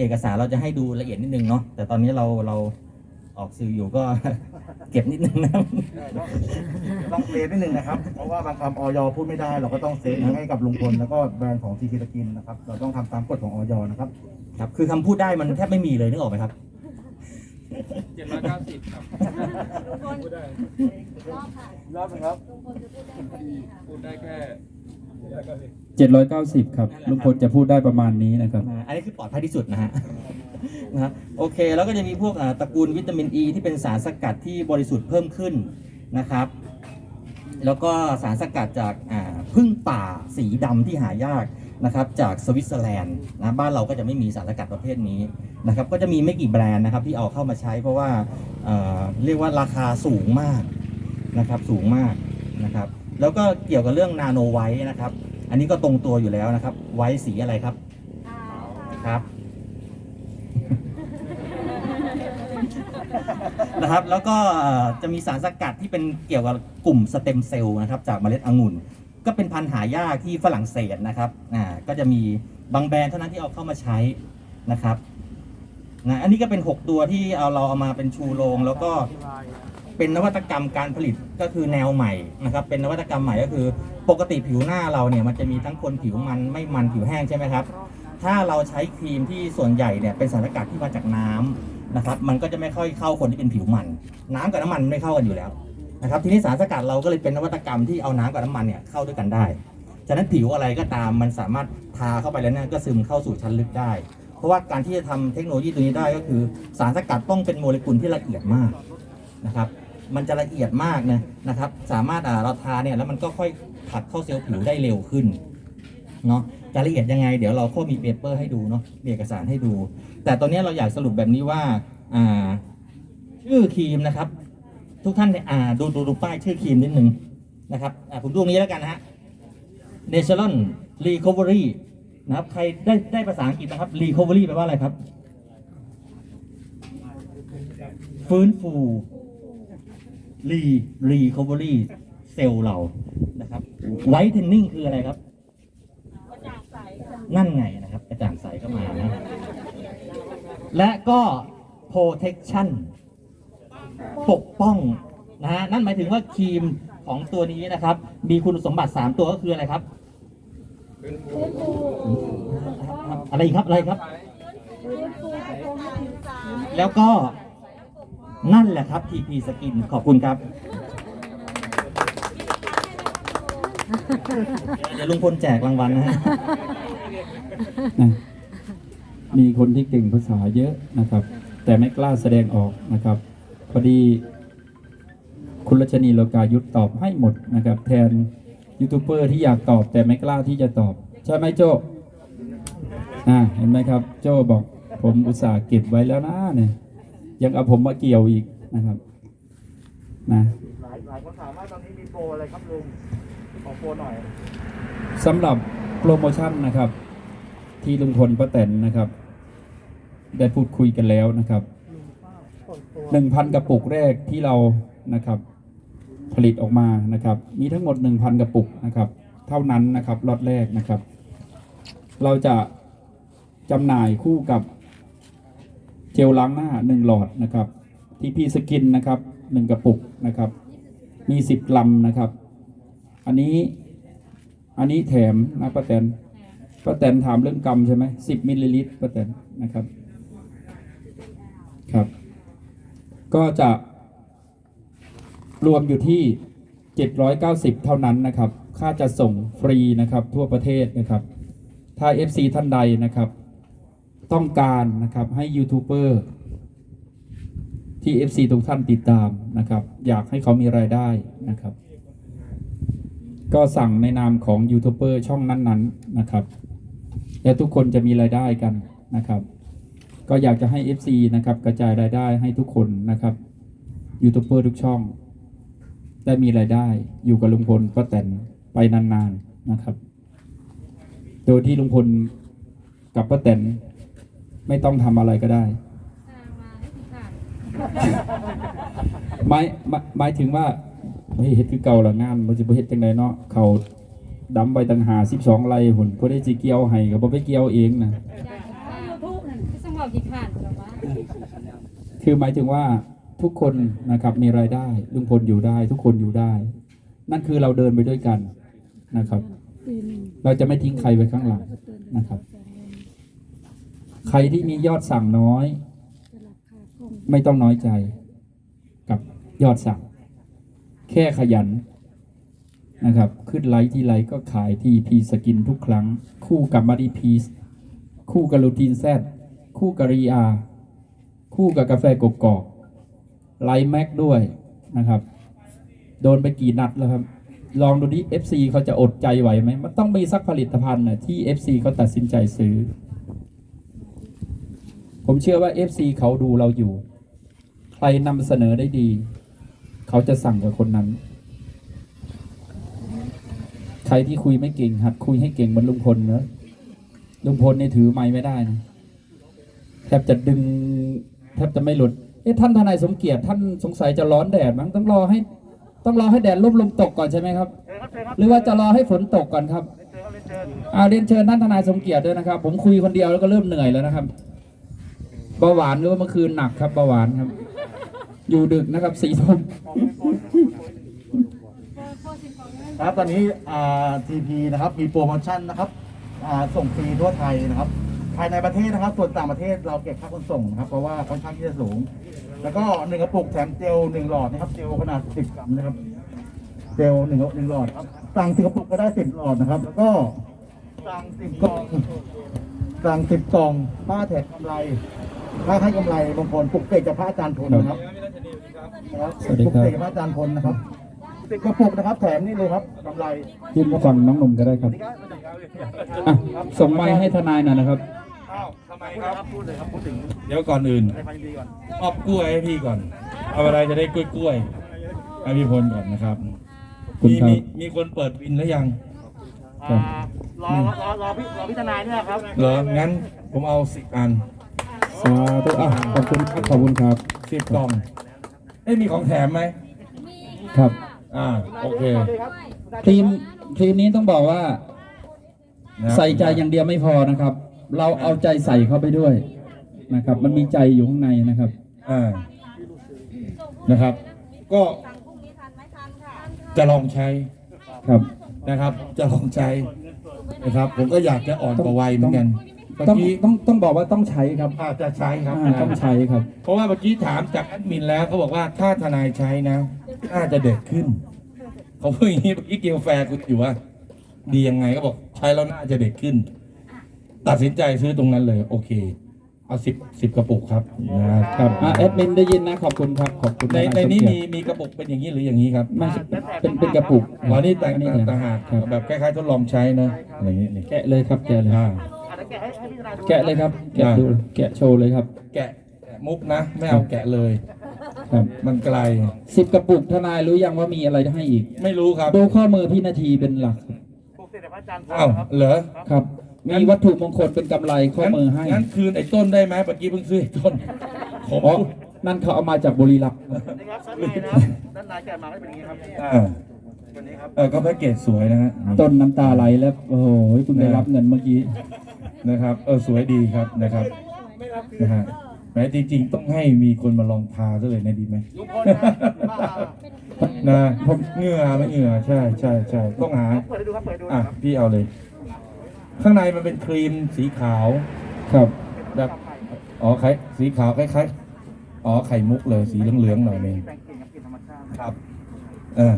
เอกสารเราจะให้ดูละเอียดนิดนึงเนาะแต่ตอนนี้เราเราออกสื่ออยู่ก็ เก็บนิดนึงนะต้องเซฟนิดนึงนะครับ เพราะว่าบางคำออยพูดไม่ได้ เราก็ต้องเซฟให้กับลุงพลแล้วก็แบรนด์ของทีคีตะกินนะครับ เราต้องทำตามกฎของออยนะครับ ครับ คือคำพูดได้มันแทบไม่มีเลยนึกออกไหมครับ เจ็ดร้อยเก้าสิบครับลุงพลพูดได้รอบค่ะรอบนึงครับลุงพลจะพูดได้แค่ไหนคะพูดได้แค่ 790 ครับลุงพลจะพูดได้ประมาณนี้นะครับอันนี้คือปลอดภัยที่สุดนะฮะนะครับโอเค แล้วก็จะมีพวกอ่าตระกูลวิตามินอ e ีที่เป็นสารสกัดที่บริสุทธิ์เพิ่มขึ้นนะครับ แล้วก็สารสกัดจากอ่าพึ่งป่าสีดำที่หายากนะครับ จากสวิตเซอร์แลนด์นะบ้านเราก็จะไม่มีสารสกัดประเภทนี้นะครับ ก็จะมีไม่กี่แบรนด์นะครับที่เอาเข้ามาใช้เพราะว่าเอ่อเรียกว่าราคาสูงมากนะครับสูงมากนะครับ แล้วก็เกี่ยวกับเรื่องนาโนไวท์นะครับ อันนี้ก็ตรงตัวอยู่แล้วนะครับ ไว้สีอะไรครับอ่าครับนะครับแล้วก็เอ่อจะมีสารสกัดที่เป็นเกี่ยวกับกลุ่มสเต็มเซลล์นะครับ จากเมล็ดองุ่น ก็เป็นพันธุ์หายากที่ฝรั่งเศสนะครับอ่าก็จะมีบางแบรนด์เท่านั้นที่เอาเข้ามาใช้นะครับนะอันนี้ก็เป็น 6 ตัวที่เอาเราเอามาเป็นชูโรงแล้วก็ เป็นนวัตกรรมการผลิตก็คือแนวใหม่นะครับเป็นนวัตกรรมใหม่ก็คือ ปกติผิวหน้าเราเนี่ยมันจะมีทั้งคนผิวมันไม่มันผิวแห้งใช่ไหมครับถ้าเราใช้ครีมที่ส่วนใหญ่เนี่ยเป็นสารสกัดที่มาจากน้ำนะครับมันก็จะไม่ค่อยเข้าคนที่เป็นผิวมัน น้ำกับน้ำมันไม่เข้ากันอยู่แล้วนะครับทีนี้สารสกัดเราก็เลยเป็นนวัตกรรมที่เอาน้ำกับน้ำมันเนี่ยเข้าด้วยกันได้ฉะนั้นผิวอะไรก็ตามมันสามารถทาเข้าไปแล้วเนี่ยก็ซึมเข้าสู่ชั้นลึกได้ เพราะว่าการที่จะทำเทคโนโลยีตัวนี้ได้ก็คือ สารสกัดต้องเป็นโมเลกุลที่ละเอียดมากนะครับ มันจะละเอียดมากนะนะครับ สามารถอ่าเราทาเนี่ยแล้วมันก็ค่อยผัดเข้าเซลล์ผิวได้เร็วขึ้นเนาะจะละเอียดยังไง เดี๋ยวเราก็มีเปเปอร์ให้ดูเนาะมีเอกสารให้ดู แต่ตอนนี้เราอยากสรุปแบบนี้ว่าอ่าชื่อครีมนะครับ ทุกท่านอ่าดูดูดูป้ายชื่อครีมนิดนึงนะครับอ่าผมดูตรงนี้แล้วกันนะฮะ Natural Recovery นะครับ ใครได้ได้ภาษาอังกฤษนะครับ Recovery แปลว่าอะไรครับ ฟื้นฟู รี Recovery เซลล์เรานะครับ Whitening คืออะไรครับด่างใสนั่นไงนะครับกระจ่างใสก็มานะและก็ protection ปกป้องนะฮะนั่นหมายถึงว่าครีมของตัวนี้นะครับ มีคุณสมบัติ 3 ตัวก็คืออะไรครับอะไรครับอะไรครับ แล้วก็ นั่นแหละครับ TP Skin ขอบคุณครับ เดี๋ยวลุงพลแจกรางวัลนะฮะ นะมีคนที่เก่งภาษาเยอะนะครับ แต่ไม่กล้าแสดงออกนะครับ พอดีคุณรัชนีโลกายุทธตอบให้หมดนะครับ แทนยูทูบเบอร์ที่อยากตอบ แต่ไม่กล้าที่จะตอบ ใช่ไหมโจอ่าเห็นไหมครับ โจบอกผมอุตส่าห์เก็บไว้แล้วนะเนี่ย ยังเอาผมมาเกี่ยวอีกนะครับนะหลายหลายคนถามว่าตอนนี้มีโปรอะไรครับลุงขอโปรหน่อยสำหรับโปรโมชั่นนะครับ ที่ลุงพลป้าแตนนะครับ ได้พูดคุยกันแล้วนะครับหนึ่งพันกระปุกแรกที่เรานะครับ ผลิตออกมานะครับ มีทั้งหมดหนึ่งพันกระปุกนะครับ เท่านั้นนะครับล็อตแรกนะครับ เราจะจำหน่ายคู่กับ เจลล้างหน้าหนึ่งหลอดนะครับ ที่พีสกินนะครับหนึ่งกระปุกนะครับ มีสิบกรัมนะครับ อันนี้อันนี้แถมนะป้าแตนป้าแตนถามเรื่องกรรมใช่ไหมสิบมิลลิลิตรป้าแตนนะครับครับ ก็จะ รวมอยู่ที่ 790 เท่านั้นนะครับ ค่าจะส่งฟรีนะครับทั่วประเทศนะครับ ถ้า FC ท่านใดนะครับ ต้องการนะครับให้ยูทูบเบอร์ที่ FC ทุกท่านติดตามนะครับ อยากให้เขามีรายได้นะครับ ก็สั่งในนามของยูทูบเบอร์ช่องนั้นๆนะครับ และทุกคนจะมีรายได้กันนะครับ ก็อยากจะให้ FC นะครับ กระจายรายได้ให้ทุกคนนะครับยูทูบเบอร์ทุกช่อง ได้มีรายได้อยู่กับลุงพลป้าแตนไปนานๆนะครับ โดยที่ลุงพลกับป้าแตน ไม่ต้องทำอะไรก็ได้ หมายหมายหมายถึงว่าเฮ้ยเฮ็ดคือเก่าละงานมันจะบ่เฮ็ดจังไดเนาะเขาดำไปตั้งหา12ไร่หุ่นบ่ได้สิเกี่ยวให้ก็บ่ไปเกี่ยวเองนะยูทูบนั่นก็สว่าขี้ข้านหรอวะคือหมายถึงว่าทุกคนนะครับมีรายได้ลุงพลอยู่ได้ ทุกคนอยู่ได้ นั่นคือเราเดินไปด้วยกันนะครับ เราจะไม่ทิ้งใครไว้ข้างหลังนะครับ ใครที่มียอดสั่งน้อย ไม่ต้องน้อยใจ กับยอดสั่ง แค่ขยันนะครับ ขึ้นไลท์ที่ไลท์ก็ขายที่พีสกินทุกครั้ง คู่กับมาดีพีสคู่กับลูทีนแซดคู่กับรีอาคู่กับกาแฟกกอกไลท์แม็กด้วยนะครับ โดนไปกี่นัดแล้วครับลองดูดิ FC เขาจะอดใจไหวไหม มันต้องมีสักผลิตภัณฑ์นะที่ FC เขาตัดสินใจซื้อ ผมเชื่อว่า FC เขาดูเราอยู่ ใครนำเสนอได้ดี เขาจะสั่งกับคนนั้น ใครที่คุยไม่เก่งหัดคุยให้เก่งเหมือนลุงพลเนอะลุงพลนี่ถือไม้ไม่ได้นะแทบจะดึงแทบจะไม่หลุดเอ๊ะท่านทนายสมเกียรติท่านสงสัยจะร้อนแดดมั้งต้องรอให้ ต้องรอให้แดดลบลมตกก่อนใช่ไหมครับ หรือว่าจะรอให้ฝนตกก่อนครับอ่าเรียนเชิญท่านทนายสมเกียรติด้วยนะครับ ผมคุยคนเดียวแล้วก็เริ่มเหนื่อยแล้วนะครับเบาหวานหรือว่าเมื่อคืนหนักครับเบาหวานครับ อยู่ดึกนะครับสีทุ่มครับตอนนี้อ่า TP นะครับมีโปรโมชั่นนะครับอ่าส่งฟรีทั่วไทยนะครับ ภายในประเทศนะครับ ส่วนต่างประเทศเราเก็บค่าขนส่งนะครับ เพราะว่าค่อนข้างที่จะสูง แล้วก็หนึ่งกระปุกแถมเจลหนึ่งหลอดนะครับเจลขนาด10กรัมนะครับเจลหนึ่งหนึ่งหลอดครับสั่งสิบกระปุกก็ได้สิบหลอดนะครับ แล้วก็สั่งสิบกล่องสั่งสิบกล่องป้าแถมกำไร ป้าให้กำไรบางคนปลุกเสกจากพระอาจารย์พลนะครับนะครับสวัสดีปลุกครับเสกจากพระอาจารย์พลนะครับสิบกระปุกนะครับแถมนี่เลยครับกำไรยื่นมาฟังน้องหนุ่มก็ได้ครับอะส่งไม้ให้ทนายหน่อยนะครับอ้าวทำไมครับพูดเลยครับพูดถึงเดี๋ยวก่อนอื่นในพันดีก่อนมอบกล้วยให้พี่ก่อน เอาอะไรจะได้กล้วยกล้วยๆให้พี่พลก่อนนะครับ คุณมีครับ มีมีคนเปิดบินแล้วยัง ครับ รอรอรอพี่รอพี่ทนายเนี่ยครับเหรอ งั้นผมเอาสิบอัน สาธุอะขอบคุณครับขอบคุณครับ สิบกล่องเอ้ยมีของแถมไหม ครับ อ่า โอเคทีมทีมนี้ต้องบอกว่า นะใส่ใจอย่างเดียวไม่พอนะครับ เราเอาใจใส่เข้าไปด้วยนะครับ มันมีใจอยู่ข้างในนะครับ อ่า นะครับ ก็ จะลองใช้ ครับ นะครับ จะลองใช้นะครับ ผมก็อยากจะอ่อนกว่าวัยเหมือนกัน เมื่อต้องกี้ต้องต้องบอกว่าต้องใช้ครับอาจจะใช้ครับ อ่าต้องใช้ครับ เพราะว่าเมื่อกี้ถามจากแอดมินแล้วเขาบอกว่าถ้าทนายใช้นะน่าจะเด็กขึ้นเขาพูดอย่างนี้เมื่อกี้เกียวแฟร์คุณอยู่ว่าดียังไงก็บอกใช้แล้วน่าจะเด็กขึ้น ตัดสินใจซื้อตรงนั้นเลย โอเค เอาสิบสิบกระปุกครับนะครับอะแอดมินได้ยินนะขอบคุณครับขอบคุณในะครับในนี้สมีเกียรติมีกระปุกเป็นอย่างนี้หรืออย่างนี้ครับไม่ใช่เป็นเป็นกระปุกอ๋อนี่แต่งนี่ต่างหากครับแบบคล้ายๆทดลองใช้นะอะไรอย่างนี้นี่แกะเลยครับแกะเลย อ่าอาจจะแกะให้ให้พี่ทนายดูแกะเลยครับ แกะดูแกะโชว์เลยครับ แกะแกะมุกนะ ไม่เอาแกะเลย ครับมันไกล สิบกระปุกทนายรู้ยังว่ามีอะไรให้อีก ไม่รู้ครับดูข้อมือพี่นาทีเป็นหลักปลุกเสกจากพระอาจารย์พลอ้าวนะครับ เหรอครับ มีวัตถุมงคลเป็นกำไรข้อมือให้ งั้นคืนไอ้ต้นได้ไหมเมื่อกี้เพิ่งซื้อไอ้ต้นผมอ๋อ นั่นเขาเอามาจากบุรีรัมย์นี่ครับด้านในนะครับด้านในแกะมาก็เป็นอย่างนี้ครับอ่าวันนี้ครับ เออก็แพ็กเกจสวยนะฮะต้นน้ำตาไหลแล้ว โอ้โหเพิ่งได้รับเงินเมื่อกี้ นะครับ เออสวยดีครับนะครับนะฮะแม้จริง ๆ ต้องให้มีคนมาลองทาซะเลยนะดีไหมลุงพลนะป้านะผมเหงื่อไม่เหงื่อใช่ใช่ใช่ต้องหาเปิดให้ดูครับเปิดให้ดูอะนะครับพี่เอาเลย ข้างในมันเป็นครีมสีขาวครับแบบอ๋อไข่สีขาวคล้ายๆอ๋อไข่มุกเลยสีเหลืองๆหน่อยหนึงแต่งกลิ่นกับกลิ่นธรรมชาติครับ เออ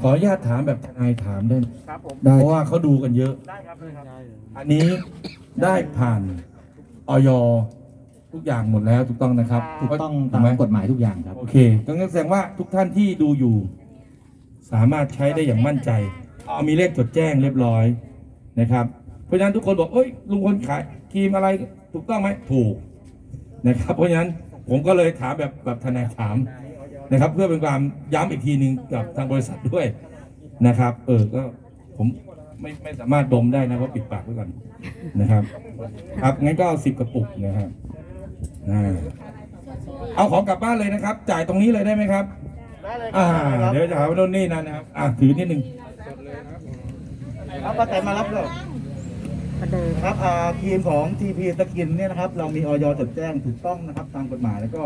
ขออนุญาตถามแบบทนายถามได้ไหมครับผมได้เพราะว่าเขาดูกันเยอะ ได้ครับได้ครับอันนี้ได้ผ่านออยทุกอย่างหมดแล้วถูกต้องนะครับถูกต้องถูตามไหมกฎหมายทุกอย่างครับ โอเคก็งั้นแสดงว่าทุกท่านที่ดูอยู่ สามารถใช้ได้อย่างมั่นใจ เอามีเลขจดแจ้งเรียบร้อยนะครับ เพราะฉะนั้นทุกคนบอกเอ้ยลุงพลขายครีมอะไรถูกต้องไหมถูกนะครับ เพราะฉะนั้นผมก็เลยถามแบบแบบทนายถาม นะครับ เพื่อเป็นความย้ำอีกทีหนึ่งกับทางบริษัทด้วยนะครับ เออก็ผมไม่ไม่สามารถดมได้นะเพราะปิดปากไว้ก่อนนะครับ ครับงั้นก็เอาสิบกระปุกนะครับอ่าเอาของกลับบ้านเลยนะครับ จ่ายตรงนี้เลยได้ไหมครับได้เลยคอ่ารับเดี๋ยวจะหาว่าโน่นนี่นั่นนะครับอ่าถือนิดนึงครับป้าแต่มารับเลยประเดิมนะครับอ่าทีมของ TP สกินเนี่ยนะครับ เรามีออยจดแจ้งถูกต้องนะครับ ตามกฎหมายแล้วก็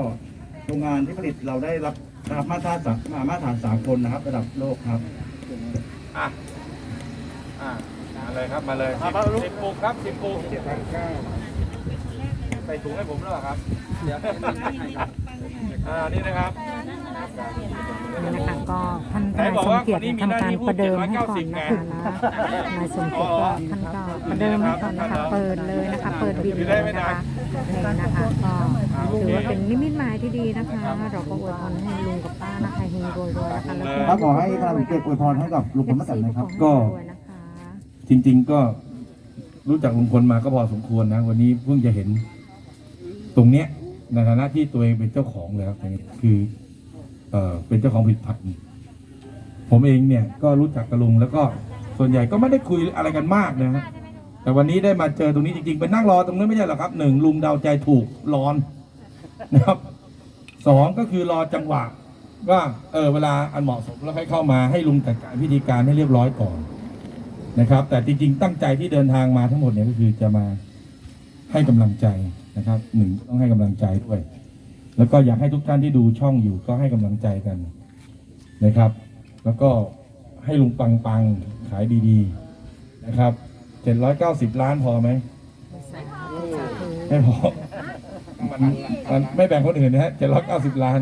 โรงงานที่ผลิตเราได้รับ รับมาตรฐานสามาตรฐานสากลนะครับ ระดับโลกครับ อะ อะ มาเลยครับ มาเลยสิบปุกครับสิบปุกใส่ถุงให้ผมด้วยเหรอครับอ่า นี่นะครับนี่นะคะก็ท่านนายสมเกียรติทำการประเดิมให้ก่อนนะคะนายสมเกียรติก็ท่านก็ ประเดิมให้ก่อนนะคะ เปิดเลยนะคะ เปิดบินเลยนะคะนี่นะคะก็ถือว่าเป็นนิมิตหมายที่ดีนะคะ เราก็อวยพรให้ลุงกับป้านะคะเฮงรวยๆนะคะแล้วก็ครับขอให้ทนายสมเกียรติอวยพรให้กับลุงพลป้าแตนหนะครับ ก็รวยนะคะจริง ๆก็รู้จักลุงพลมาก็พอสมควรนะ วันนี้เพิ่งจะเห็นตรงเนี้ยในฐานะที่ตัวเองเป็นเจ้าของแล้วคือเอ่อเป็นเจ้าของผลิตภัณฑ์ผมเองเนี่ยก็รู้จักกับลุงแล้วก็ส่วนใหญ่ก็ไม่ได้คุยอะไรกันมากนะฮะ แต่วันนี้ได้มาเจอตรงนี้จริงๆไปนั่งรอตรงนั้ไม่ใช่หรอครับหนึ่งลุงเดาใจถูกร้อนนะครับสองก็คือรอจังหวะ ว่าเออเวลาอันเหมาะสมแล้วค่อยเข้ามาให้ลุงจัดการพิธีการให้เรียบร้อยก่อนนะครับ แต่จริงๆ ตั้งใจที่เดินทางมาทั้งหมดเนี่ยก็คือจะมาให้กำลังใจนะครับหนึ่งต้องให้กำลังใจด้วย แล้วก็อยากให้ทุกท่านที่ดูช่องอยู่ก็ให้กำลังใจกันนะครับ แล้วก็ให้ลุงปังปังขายดี ๆ นะครับ เจ็ดร้อยเก้าสิบล้านพอไหม ไม่พอ มันมันไม่แบ่งคนอื่นนะฮะเจ็ดร้อยเก้าสิบล้าน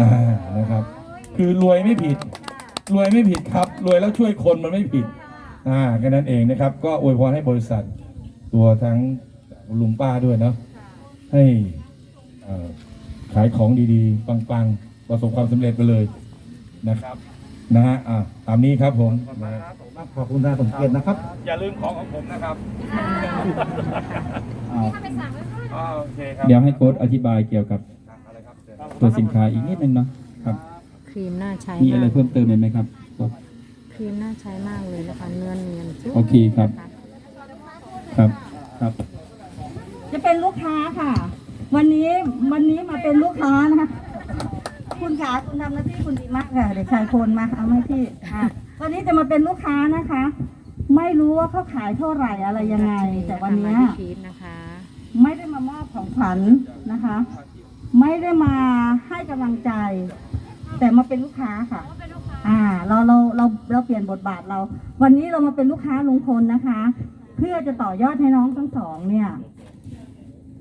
อ่านะครับ คือรวยไม่ผิด รวยไม่ผิดครับ รวยแล้วช่วยคนมันไม่ผิด อ่าแค่นั้นเองนะครับ ก็อวยพรให้บริษัท ตัวทั้งลุงป้าด้วยเนาะให้เอ่อขายของดีๆ ปังๆ ประสบความสำเร็จไปเลยนะครับ นะฮะอ่าตามนี้ครับผมขอบคุณทนายสมเกียรตินะครับอย่าลืมของของผมนะครับอ่าอ๋อโอเคครับเดี๋ยวให้โค้ดอธิบายเกี่ยวกับอะไรครับเชิญตัวสินค้าอีกนิดนึงเนาะครับ ครีมน่าใช้มีอะไรมากเพิ่มเติมไหมครับโค้ดครีมน่าใช้มากเลยนะคะ เนื้อเนียนจุ๊บโอเคครับ นะะครับ ครับจะเป็นลูกค้าค่ะ วันนี้วันนี้มาเป็นลูกค้านะคะ คุณขาคุณทำหน้าที่คุณดีมากค่ะเด็กชายโคนมาเอาให้พี่อะวันนี้จะมาเป็นลูกค้านะคะ ไม่รู้ว่าเขาขายเท่าไหร่อะไรยังไง แต่วันเนี้ยมาที่พีทนะคะ ไม่ได้มามอบของขวัญนะคะ ไม่ได้มาให้กำลังใจ แต่มาเป็นลูกค้าค่ะ อ่าเราเราเราเราเปลี่ยนบทบาทเรา วันนี้เรามาเป็นลูกค้าลุงพลนะคะ เพื่อจะต่อยอดให้น้องทั้งสองเนี่ย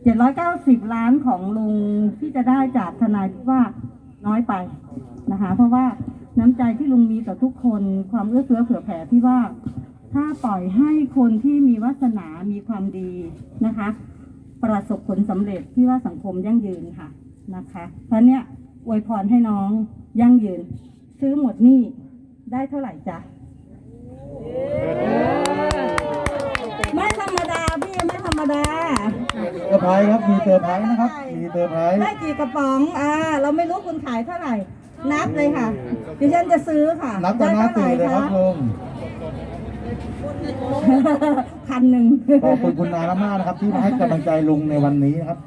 เจ็ดร้อยเก้าสิบล้านของลุงที่จะได้จากทนายคิดว่า น้อยไปนะคะ เพราะว่าน้ำใจที่ลุงมีต่อทุกคนความเอื้อเฟื้อเผื่อแผ่ที่ว่า ถ้าปล่อยให้คนที่มีวาสนา มีความดีนะคะ ประสบผลสำเร็จที่ว่าสังคมยั่งยืนค่ะนะคะเพราะเนี้ยอวยพรให้น้องยั่งยืน ซื้อหมดหนี่ได้เท่าไหร่จ๊ะไม่ธรรมดาพี่ไม่ธรรมดา เซอร์ไพรส์ครับมีเซอร์ไพรส์นะครับ มีเซอร์ไพรส์ได้กี่กระป๋อง อ่า เราไม่รู้คุณขายเท่าไหร่ นับเลยค่ะ ดิฉันจะซื้อค่ะนับต่อหน้าสื่อเลยครับลุงพันหนึ่งขอบคุณคุณนายมากๆนะครับ ที่มาให้กำลังใจลุงในวันนี้นะครับ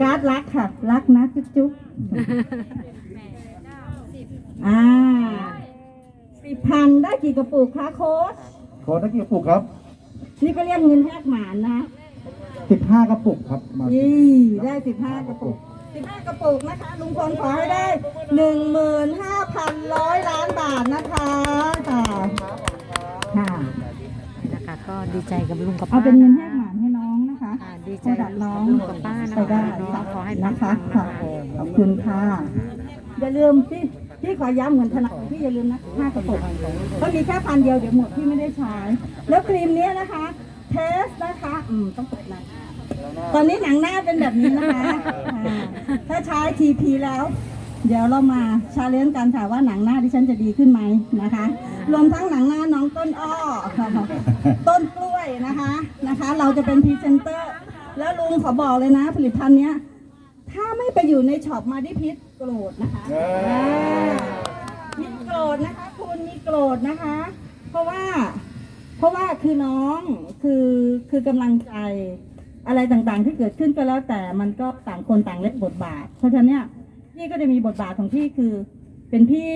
การ์ดรักค่ะ รักนะจุ๊บจุ๊บอ่าสิบพันได้กี่กระปุกคะโค้ชขอตะกี้กระปุกครับ นี่ก็เรียกเงินแทกหมานนะ15กระปุกครับมานี่ได้สิบห้ากระปุกสิบห้ากระปุกนะคะ ลุงพลขอให้ได้หนึ่งหมื่นห้าพันร้อยล้านบาทนะคะค่ะค่ะนะคะก็ดีใจกับลุงกับเอาป้าเป็นเงินแทกะหมานให้น้องนะคะอ่าดีใจให้กัดับบน้องลุงกับป้านะไปได้คะน้องขอให้นะปัคะงๆค่ะนะคะขอบคุณค่ะอย่าลืมพี่ พี่ขอย้ำเหมือนธนาคารพี่อย่าลืมนะห้ากระปุกก็มีแค่พันเดียวเดี๋ยวหมดพี่ไม่ได้ใช้ แล้วครีมเนี้ยนะคะ เทสนะคะ อืมต้องเปิดหนะตอนนี้หนังหน้าเป็นแบบนี้นะคะอ่าถ้าใช้ TP แล้ว เดี๋ยวเรามาชาเลนจ์กันค่ะว่าหนังหน้าดิฉันจะดีขึ้นไหมนะคะ รวมทั้งหนังหน้าน้องต้นอ้อ ต้นกล้วยนะคะนะคะ เราจะเป็นพรีเซนเตอร์ แล้วลุงขอบอกเลยนะ ผลิตภัณฑ์เนี้ย ถ้าไม่ไปอยู่ในช็อปมาดิพิษ โกรธนะคะอ่ามีโกรธนะคะ คุณมีโกรธนะคะ เพราะว่า เพราะว่าคือน้องคือคือกำลังใจอะไรต่างๆ ที่เกิดขึ้นก็แล้วแต่มันก็ต่างคนต่างเล่นบทบาท เพราะฉะนั้นเนี่ยพี่ก็จะมีบทบาทของพี่คือเป็นพี่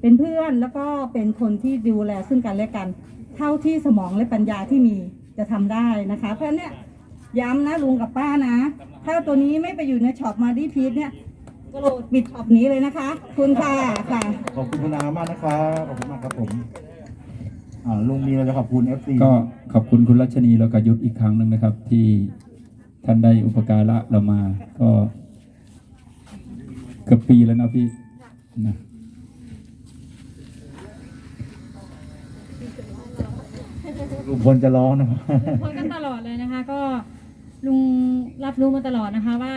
เป็นเพื่อนแล้วก็เป็นคนที่ดูแลซึ่งกันและกัน เท่าที่สมองและปัญญาที่มีจะทำได้นะคะ เพราะฉะนั้นเนี่ย ย้ำนะลุงกับป้านะ ถ้าตัวนี้ไม่ไปอยู่ในช็อปมาดีพีทเนี่ยกระโดดปิดช็อปนี้เลยนะคะคุณค่ะค่ะ ขอบคุณคุณอามากนะครับขอบคุณมากครับผมอ่าลุงมีอะไรจะขอบคุณ FC ก็ขอบคุณคุณรัชนีแล้วก็ยุทธอีกครั้งหนึ่งนะครับ ที่ท่านได้อุปการะเรามา ก็เกือบปีแล้วนะพี่นะลุงพลจะร้องนะครับพูดกันตลอดเลยนะคะ ก็ ลุงรับรู้มาตลอดนะคะว่า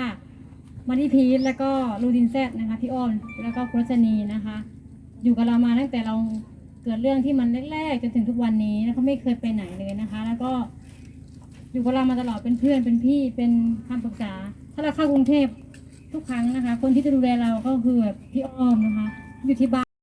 มาที่พีทแล้วก็ลูดินแซดนะคะพี่อ้อมแล้วก็คุณรัชนีนะคะ อยู่กับเรามาตั้งแต่เราเกิดเรื่องที่มันแรกๆจนถึงทุกวันนี้แล้วเขาไม่เคยไปไหนเลยนะคะ แล้วก็อยู่กับเรามาตลอดเป็นเพื่อนเป็นพี่เป็นคำปรึกษา ถ้าเราเข้ากรุงเทพทุกครั้งนะคะ คนที่จะดูแลเราก็คือพี่อ้อมนะคะ อยู่ที่บ้าน